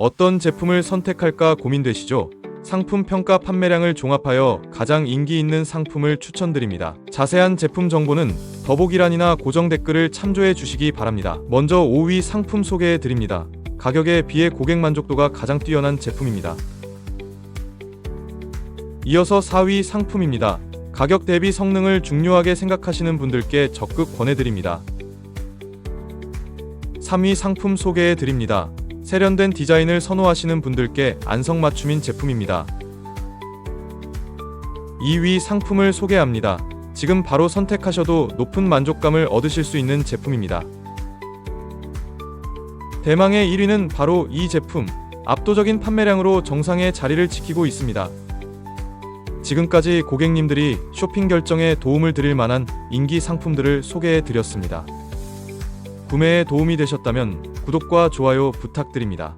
어떤 제품을 선택할까 고민되시죠? 상품 평가 판매량을 종합하여 가장 인기 있는 상품을 추천드립니다. 자세한 제품 정보는 더보기란이나 고정 댓글을 참조해 주시기 바랍니다. 먼저 5위 상품 소개해 드립니다. 가격에 비해 고객 만족도가 가장 뛰어난 제품입니다. 이어서 4위 상품입니다. 가격 대비 성능을 중요하게 생각하시는 분들께 적극 권해드립니다. 3위 상품 소개해 드립니다. 세련된 디자인을 선호하시는 분들께 안성맞춤인 제품입니다. 2위 상품을 소개합니다. 지금 바로 선택하셔도 높은 만족감을 얻으실 수 있는 제품입니다. 대망의 1위는 바로 이 제품. 압도적인 판매량으로 정상의 자리를 지키고 있습니다. 지금까지 고객님들이 쇼핑 결정에 도움을 드릴 만한 인기 상품들을 소개해 드렸습니다. 구매에 도움이 되셨다면 구독과 좋아요 부탁드립니다.